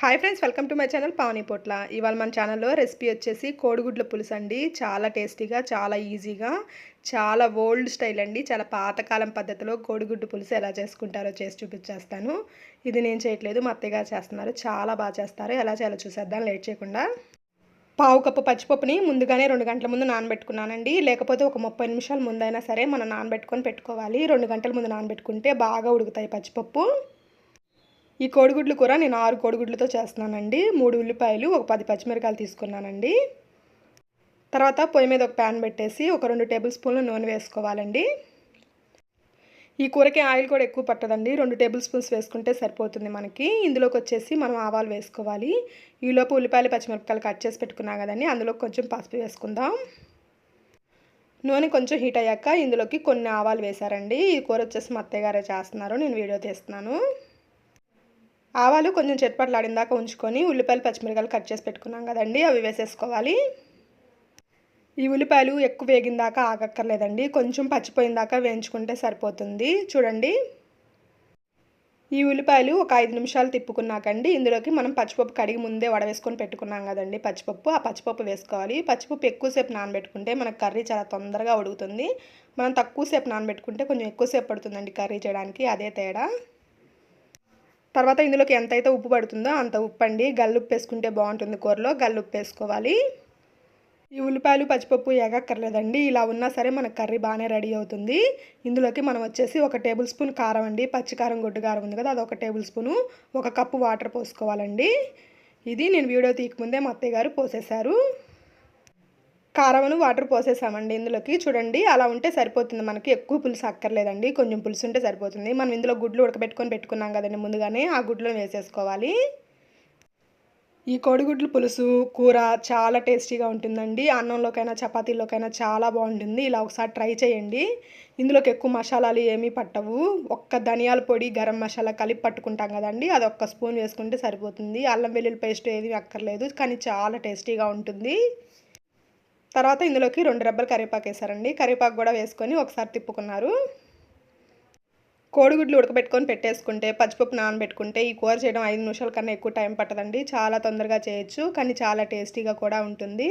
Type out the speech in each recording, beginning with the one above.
Hi friends welcome to my channel Pavani Potla ఇవాళ మన ఛానల్లో రెసిపీ వచ్చేసి కోడిగుడ్ల పులుసు అండి. చాలా టేస్టీగా చాలా ఈజీగా చాలా ఓల్డ్ స్టైల్ అండి. చాలా పాతకాలం పద్ధతిలో కోడిగుడ్డు పులుసు ఎలా చేసుకుంటారో చేసి చూపించేస్తాను. ఇది నేను చేయట్లేదు మా అత్తయ్య చేస్తున్నారు. చాలా బాగా చేస్తారు. ఎలా చేయాలో చూసేద్దాం లేట్ చేయకుండా. పావు కప్పు పచ్చిపప్పుని ముందుగానే రెండు గంటల ముందు నానబెట్టుకున్నానండి. లేకపోతే ఒక ముప్పై నిమిషాల ముందైనా సరే మనం నానబెట్టుకొని పెట్టుకోవాలి. రెండు గంటల ముందు నానబెట్టుకుంటే బాగా ఉడుకుతాయి పచ్చిపప్పు. ఈ కోడిగుడ్లు కూర నేను ఆరు కోడిగుడ్లతో చేస్తున్నానండి. మూడు ఉల్లిపాయలు ఒక పది పచ్చిమిరకాయలు తీసుకున్నానండి. తర్వాత పొయ్యి మీద ఒక ప్యాన్ పెట్టేసి ఒక రెండు టేబుల్ స్పూన్లు నూనె వేసుకోవాలండి. ఈ కూరకి ఆయిల్ కూడా ఎక్కువ పట్టదండి. రెండు టేబుల్ స్పూన్స్ వేసుకుంటే సరిపోతుంది మనకి. ఇందులోకి వచ్చేసి మనం ఆవాలు వేసుకోవాలి. ఈలోపు ఉల్లిపాయలు పచ్చిమిరపకాయలు కట్ చేసి పెట్టుకున్నాం కదండి. అందులో కొంచెం పసుపు వేసుకుందాం. నూనె కొంచెం హీట్ అయ్యాక ఇందులోకి కొన్ని ఆవాలు వేశారండి. ఈ కూర వచ్చేసి మా అత్తయ్య గారే చేస్తున్నారు. నేను వీడియో తీస్తున్నాను. ఆవాలు కొంచెం చెట్పట్లాడిందాక ఉంచుకొని ఉల్లిపాయలు పచ్చిమిరకాయలు కట్ చేసి పెట్టుకున్నాం కదండి అవి వేసేసుకోవాలి. ఈ ఉల్లిపాయలు ఎక్కువ వేగిన దాకా ఆగక్కర్లేదండి కొంచెం పచ్చిపోయిన దాకా వేయించుకుంటే సరిపోతుంది. చూడండి. ఈ ఉల్లిపాయలు ఒక ఐదు నిమిషాలు తిప్పుకున్నాకండి ఇందులోకి మనం పచ్చిపప్పు కడిగి ముందే వడవేసుకొని పెట్టుకున్నాం కదండి పచ్చిపప్పు ఆ పచ్చిపప్పు వేసుకోవాలి. పచ్చిపప్పు ఎక్కువసేపు నానబెట్టుకుంటే మనకు కర్రీ చాలా తొందరగా ఉడుకుతుంది. మనం తక్కువసేపు నానబెట్టుకుంటే కొంచెం ఎక్కువసేపు పడుతుందండి కర్రీ చేయడానికి అదే తేడా. తర్వాత ఇందులోకి ఎంతైతే ఉప్పు పడుతుందో అంత ఉప్పు అండి. గల్లుప్పు వేసుకుంటే బాగుంటుంది కూరలో గల్లుప్పు వేసుకోవాలి. ఈ ఉల్లిపాయలు పచ్చిపప్పు ఎగక్కర్లేదండి ఇలా ఉన్నా సరే మన కర్రీ బాగానే రెడీ అవుతుంది. ఇందులోకి మనం వచ్చేసి ఒక టేబుల్ స్పూన్ కారం అండి. పచ్చికారం గొడ్డు కారం ఉంది కదా అది ఒక టేబుల్ స్పూను. ఒక కప్పు వాటర్ పోసుకోవాలండి. ఇది నేను వీడియో తీయకముందే మా అత్తయ్య గారు పోసేశారు. కారమును వాటర్ పోసేసామండి ఇందులోకి. చూడండి అలా ఉంటే సరిపోతుంది. మనకి ఎక్కువ పులుసు అక్కర్లేదండి. కొంచెం పులుసు ఉంటే సరిపోతుంది. మనం ఇందులో గుడ్లు ఉడకబెట్టుకొని పెట్టుకున్నాం కదండి ముందుగానే. ఆ గుడ్లను వేసేసుకోవాలి. ఈ కోడిగుడ్లు పులుసు కూర చాలా టేస్టీగా ఉంటుందండి. అన్నంలోకైనా చపాతీలోకైనా చాలా బాగుంటుంది. ఇలా ఒకసారి ట్రై చేయండి. ఇందులోకి ఎక్కువ మసాలాలు ఏమీ పట్టవు. ఒక్క ధనియాల పొడి గరం మసాలా కలిపి పట్టుకుంటాం కదండి. అది ఒక్క స్పూన్ వేసుకుంటే సరిపోతుంది. అల్లం వెల్లుల్లి పేస్ట్ ఏది అక్కర్లేదు. కానీ చాలా టేస్టీగా ఉంటుంది. తర్వాత ఇందులోకి రెండు రెబ్బలు కరివేపాకు వేసారండి కరివేపాకు కూడా వేసుకొని ఒకసారి తిప్పుకున్నారు. కోడిగుడ్లు ఉడకబెట్టుకొని పెట్టేసుకుంటే పచ్చిపప్పు నానబెట్టుకుంటే ఈ కూర చేయడం ఐదు నిమిషాల కన్నా ఎక్కువ టైం పట్టదండి. చాలా తొందరగా చేయొచ్చు కానీ చాలా టేస్టీగా కూడా ఉంటుంది.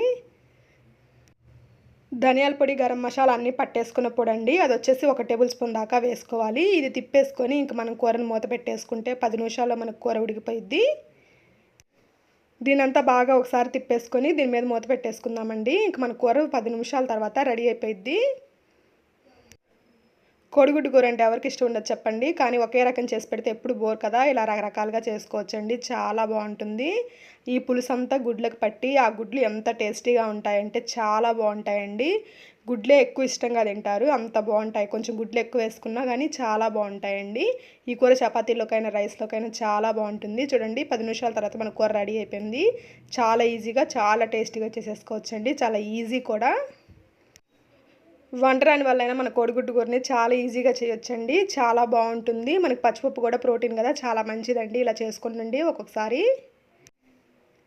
ధనియాల పొడి గరం మసాలా అన్నీ పట్టేసుకున్నప్పుడు అండి అది వచ్చేసి ఒక టేబుల్ స్పూన్ దాకా వేసుకోవాలి. ఇది తిప్పేసుకొని ఇంక మనం కూరను మూత పెట్టేసుకుంటే పది నిమిషాల్లో మనకు కూర ఉడికిపోయిద్ది. దీనంతా బాగా ఒకసారి తిప్పేసుకొని దీని మీద మూత పెట్టేసుకుందామండి. ఇంక మన కూర పది నిమిషాల తర్వాత రెడీ అయిపోయిద్ది. కోడిగుడ్డు కూర అంటే ఎవరికి ఇష్టం ఉండదు చెప్పండి. కానీ ఒకే రకం చేసి పెడితే ఎప్పుడు బోర్ కదా? ఇలా రకరకాలుగా చేసుకోవచ్చండి. చాలా బాగుంటుంది. ఈ పులుసు అంతా గుడ్లకు పట్టి ఆ గుడ్లు ఎంత టేస్టీగా ఉంటాయంటే చాలా బాగుంటాయండి. గుడ్లే ఎక్కువ ఇష్టంగా తింటారు. అంత బాగుంటాయి. కొంచెం గుడ్లు ఎక్కువ వేసుకున్నా కానీ చాలా బాగుంటాయండి. ఈ కూర చపాతీలోకైనా రైస్లోకైనా చాలా బాగుంటుంది. చూడండి పది నిమిషాల తర్వాత మన కూర రెడీ అయిపోయింది. చాలా ఈజీగా చాలా టేస్టీగా చేసేసుకోవచ్చండి. చాలా ఈజీ కూడా. వండరాని వల్లైనా మన కోడిగుడ్డు కూరని చాలా ఈజీగా చేయొచ్చండి. చాలా బాగుంటుంది. మనకి పచ్చిపప్పు కూడా ప్రోటీన్ కదా చాలా మంచిదండి. ఇలా చేసుకుంటుండి ఒక్కొక్కసారి.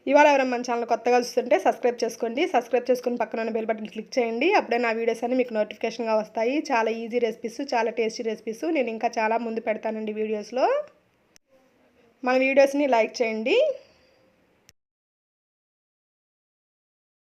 ఇవాళ ఎవరైనా మన ఛానల్ కొత్తగా చూస్తుంటే సబ్స్క్రైబ్ చేసుకోండి. సబ్స్క్రైబ్ చేసుకుని పక్కన ఉన్న బెల్ బటన్ క్లిక్ చేయండి. అప్పుడే నా వీడియోస్ అన్ని మీకు నోటిఫికేషన్గా వస్తాయి. చాలా ఈజీ రెసిపీస్ చాలా టేస్టీ రెసిపీస్ నేను ఇంకా చాలా ముందు పెడతానండి వీడియోస్లో. మన వీడియోస్ని లైక్ చేయండి.